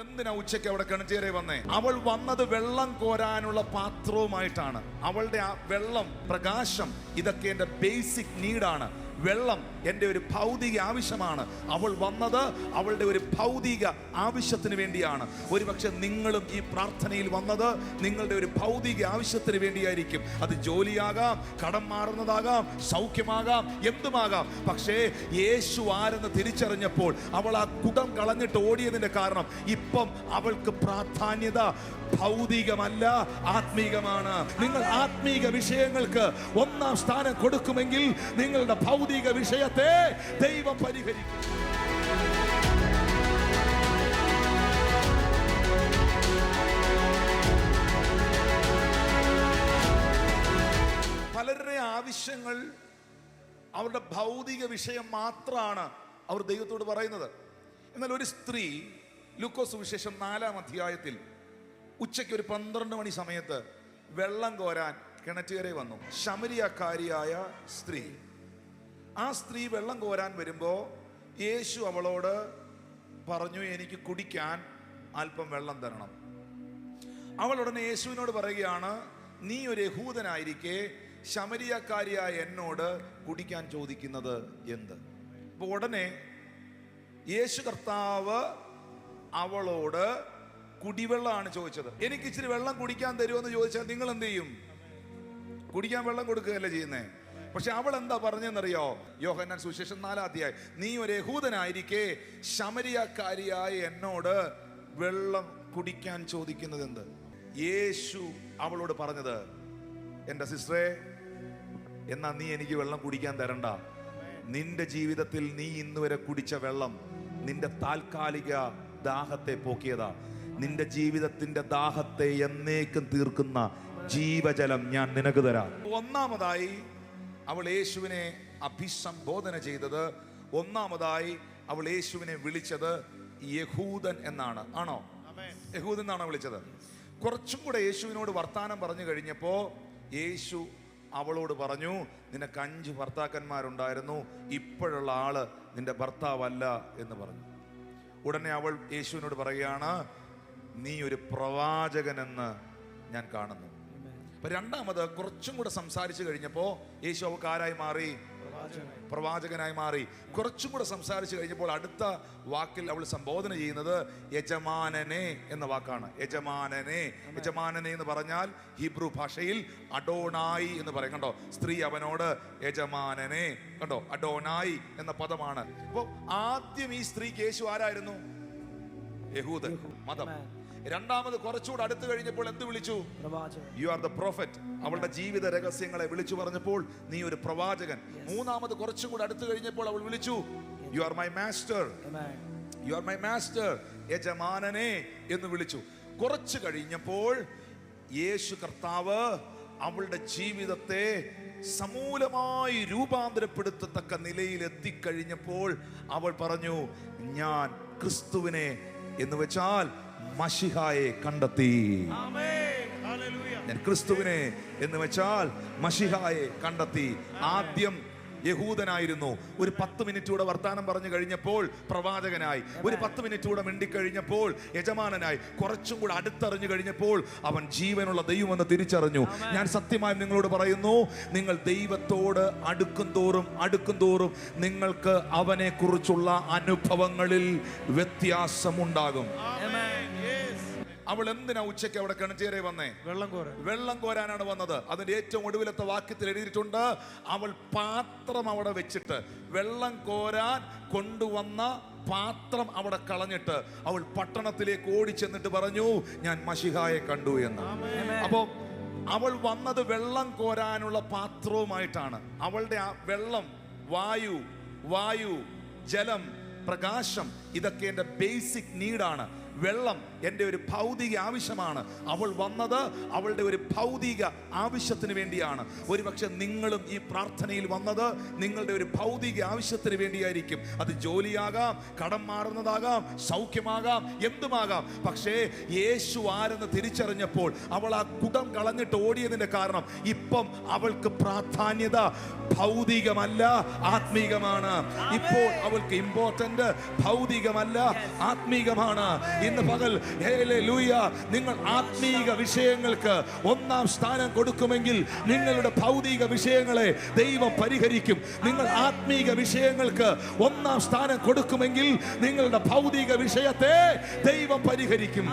എന്തിനാ ഉച്ചയ്ക്ക് അവിടെ കിണറ്റേറെ വന്നേ? അവൾ വന്നത് വെള്ളം കോരാനുള്ള പാത്രവുമായിട്ടാണ്. അവളുടെ ആ വെള്ളം പ്രകാശം ഇതൊക്കെ എന്റെ ബേസിക് നീഡാണ് വെള്ളം എന്റെ ഒരു ഭൗതിക ആവശ്യമാണ്. അവൾ വന്നത് അവളുടെ ഒരു ഭൗതിക ആവശ്യത്തിന് വേണ്ടിയാണ്. ഒരുപക്ഷെ നിങ്ങളും ഈ പ്രാർത്ഥനയിൽ വന്നത് നിങ്ങളുടെ ഒരു ഭൗതിക ആവശ്യത്തിന് വേണ്ടിയായിരിക്കും. അത് ജോലിയാകാം കടം മാറുന്നതാകാം സൗഖ്യമാകാം എന്തുമാകാം. പക്ഷേ യേശു ആരെന്ന് തിരിച്ചറിഞ്ഞപ്പോൾ അവൾ ആ കുടം കളഞ്ഞിട്ട് ഓടിയതിന്റെ കാരണം ഇപ്പം അവൾക്ക് പ്രാധാന്യത ഭൗതികമല്ല ആത്മീകമാണ്. നിങ്ങൾ ആത്മീക വിഷയങ്ങൾക്ക് ഒന്നാം സ്ഥാനം കൊടുക്കുമെങ്കിൽ നിങ്ങളുടെ ഭൗതിക വിഷയത്തെ ദൈവം പരിഹരിക്കും. പലരുടെ ആവശ്യങ്ങൾ അവരുടെ ഭൗതിക വിഷയം മാത്രമാണ് അവർ ദൈവത്തോട് പറയുന്നത്. എന്നാൽ ഒരു സ്ത്രീ ലൂക്കോസ് വിശേഷം നാലാം അധ്യായത്തിൽ ഉച്ചയ്ക്ക് ഒരു പന്ത്രണ്ട് മണി സമയത്ത് വെള്ളം കോരാൻ കിണറ്റുകരെ വന്നു. ശമരിയക്കാരിയായ സ്ത്രീ. ആ സ്ത്രീ വെള്ളം കോരാൻ വരുമ്പോൾ യേശു അവളോട് പറഞ്ഞു എനിക്ക് കുടിക്കാൻ അല്പം വെള്ളം തരണം. അവൾ ഉടനെ യേശുവിനോട് പറയുകയാണ് നീ ഒരു യഹൂദനായിരിക്കെ ശമരിയക്കാരിയായ എന്നോട് കുടിക്കാൻ ചോദിക്കുന്നത് എന്ത്? അപ്പോൾ ഉടനെ യേശു കർത്താവ് അവളോട് കുടിവെള്ളമാണ് ചോദിച്ചത്. എനിക്ക് ഇച്ചിരി വെള്ളം കുടിക്കാൻ തരുമെന്ന് ചോദിച്ചാൽ നിങ്ങൾ എന്ത് ചെയ്യും? കുടിക്കാൻ വെള്ളം കൊടുക്കുകയല്ലേ ചെയ്യുന്നേ? പക്ഷെ അവൾ എന്താ പറഞ്ഞെന്നറിയോ? യോഹന്നാൻ സുശേഷം നാലാധ്യായി നീ ഒരു യഹൂദനായിരിക്കെ ശമരിയക്കാരിയായ എന്നോട് വെള്ളം കുടിക്കാൻ ചോദിക്കുന്നത് എന്ത് യേശു അവളോട് പറഞ്ഞത് എന്റെ സിസ്റ്ററെ എന്നാ നീ എനിക്ക് വെള്ളം കുടിക്കാൻ തരണ്ട. നിന്റെ ജീവിതത്തിൽ നീ ഇന്ന് വരെ കുടിച്ച വെള്ളം നിന്റെ താൽക്കാലിക ദാഹത്തെ പോക്കിയതാ. നിന്റെ ജീവിതത്തിന്റെ ദാഹത്തെ എന്നേക്കും തീർക്കുന്ന ജീവജലം ഞാൻ നിനക്ക് തരാം. ഒന്നാമതായി അവൾ യേശുവിനെ അഭിസംബോധന ചെയ്തത്. ഒന്നാമതായി അവൾ യേശുവിനെ വിളിച്ചത് യഹൂദൻ എന്നാണ്. ആണോ? യഹൂദൻ എന്നാണ് വിളിച്ചത്. കുറച്ചും കൂടെ യേശുവിനോട് വർത്താനം പറഞ്ഞു കഴിഞ്ഞപ്പോൾ യേശു അവളോട് പറഞ്ഞു നിനക്ക് അഞ്ച് ഭർത്താക്കന്മാരുണ്ടായിരുന്നു. ഇപ്പോഴുള്ള ആൾ നിന്റെ ഭർത്താവല്ല എന്ന് പറഞ്ഞു. ഉടനെ അവൾ യേശുവിനോട് പറയുകയാണ് നീ ഒരു പ്രവാചകനെന്ന് ഞാൻ കാണുന്നു. അപ്പൊ രണ്ടാമത് കുറച്ചും കൂടെ സംസാരിച്ചു കഴിഞ്ഞപ്പോ യേശു അവൾക്ക് ആരായി മാറി? പ്രവാചകനായി മാറി. കുറച്ചും കൂടെ സംസാരിച്ചു കഴിഞ്ഞപ്പോൾ അടുത്ത വാക്കിൽ അവൾ സംബോധന ചെയ്യുന്നത് യജമാനനെ എന്ന വാക്കാണ്. യജമാനനെ. യജമാനനെ എന്ന് പറഞ്ഞാൽ ഹിബ്രു ഭാഷയിൽ അഡോണായി എന്ന് പറയും. കണ്ടോ? സ്ത്രീ അവനോട് യജമാനനെ. കണ്ടോ? അഡോണായി എന്ന പദമാണ്. അപ്പോൾ ആദ്യം ഈ സ്ത്രീ യേശു ആരായിരുന്നു? യഹൂദൻ. മതം. രണ്ടാമത് കുറച്ചുകൂടെ അടുത്ത് കഴിഞ്ഞപ്പോൾ എന്ത് വിളിച്ചു? യു ആർ ദ പ്രോഫറ്റ് അവളുടെ ജീവിത രഹസ്യങ്ങളെ വിളിച്ചു പറഞ്ഞപ്പോൾ നീ ഒരു പ്രവാചകൻ. മൂന്നാമത് കുറച്ചും കൂടെ അടുത്ത് കഴിഞ്ഞപ്പോൾ അവൾ വിളിച്ചു. You are my master. You are my master യജമാനനെ എന്ന് വിളിച്ചു. കുറച്ച് കഴിഞ്ഞപ്പോൾ യേശു കർത്താവ് അവളുടെ ജീവിതത്തെ സമൂലമായി രൂപാന്തരപ്പെടുത്തത്തക്ക നിലയിൽ എത്തിക്കഴിഞ്ഞപ്പോൾ അവൾ പറഞ്ഞു ഞാൻ ക്രിസ്തുവിനെ എന്ന് വെച്ചാൽ മഷിഹായെ കണ്ടെത്തി. ഞാൻ ക്രിസ്തുവിനെ എന്ന് വെച്ചാൽ മഷിഹായെ കണ്ടെത്തി. ആദ്യം യഹൂദനായിരുന്നു. ഒരു പത്ത് മിനിറ്റ് കൂടെ വർത്താനം പറഞ്ഞു കഴിഞ്ഞപ്പോൾ പ്രവാചകനായി. ഒരു പത്ത് മിനിറ്റ് കൂടെ മിണ്ടിക്കഴിഞ്ഞപ്പോൾ യജമാനനായി. കുറച്ചും കൂടെ അടുത്തറിഞ്ഞു കഴിഞ്ഞപ്പോൾ അവൻ ജീവനുള്ള ദൈവമെന്ന് തിരിച്ചറിഞ്ഞു. ഞാൻ സത്യമായും നിങ്ങളോട് പറയുന്നു നിങ്ങൾ ദൈവത്തോട് അടുക്കും തോറും അടുക്കും തോറും നിങ്ങൾക്ക് അവനെ കുറിച്ചുള്ള അനുഭവങ്ങളിൽ വ്യത്യാസമുണ്ടാകും. അവൾ എന്തിനാ ഉച്ചയ്ക്ക് അവിടെ കിണറ്റേറെ വന്നേ? വെള്ളം കോരാൻ. വെള്ളം കോരാനാണ് വന്നത്. അതിന്റെ ഏറ്റവും ഒടുവിലത്തെ വാക്യത്തിൽ എഴുതിയിട്ടുണ്ട് അവൾ പാത്രം അവിടെ വെച്ചിട്ട് വെള്ളം കോരാൻ കൊണ്ടുവന്ന പാത്രം അവിടെ കളഞ്ഞിട്ട് അവൾ പട്ടണത്തിലേക്ക് ഓടിച്ചെന്നിട്ട് പറഞ്ഞു ഞാൻ മഷിഹായെ കണ്ടു എന്ന്. അപ്പോ അവൾ വന്നത് വെള്ളം കോരാനുള്ള പാത്രവുമായിട്ടാണ്. അവളുടെ ആ വെള്ളം വായു വായു ജലം പ്രകാശം ഇതൊക്കെ എന്റെ ബേസിക് നീഡാണ് വെള്ളം എന്റെ ഒരു ഭൗതിക ആവശ്യമാണ്. അവൾ വന്നത് അവളുടെ ഒരു ഭൗതിക ആവശ്യത്തിന് വേണ്ടിയാണ്. ഒരുപക്ഷെ നിങ്ങളും ഈ പ്രാർത്ഥനയിൽ വന്നത് നിങ്ങളുടെ ഒരു ഭൗതിക ആവശ്യത്തിന് വേണ്ടിയായിരിക്കും. അത് ജോലിയാകാം കടം മാറുന്നതാകാം സൗഖ്യമാകാം എന്തുമാകാം. പക്ഷേ യേശു ആരെന്ന് തിരിച്ചറിഞ്ഞപ്പോൾ അവൾ ആ കുടം കളഞ്ഞിട്ട് ഓടിയതിന്റെ കാരണം ഇപ്പം അവൾക്ക് പ്രാധാന്യത ഭൗതികമല്ല ആത്മീകമാണ്. ഇപ്പോൾ അവൾക്ക് ഇമ്പോർട്ടന്റ് ഭൗതികമല്ല ആത്മീകമാണ്. ഇന്ന് പകൽ നിങ്ങൾ ആത്മീക വിഷയങ്ങൾക്ക് ഒന്നാം സ്ഥാനം കൊടുക്കുമെങ്കിൽ നിങ്ങളുടെ ഭൗതിക വിഷയങ്ങളെ ദൈവം പരിഹരിക്കും. നിങ്ങൾ ആത്മീക വിഷയങ്ങൾക്ക് ഒന്നാം സ്ഥാനം കൊടുക്കുമെങ്കിൽ നിങ്ങളുടെ ഭൗതിക വിഷയത്തെ ദൈവം പരിഹരിക്കും.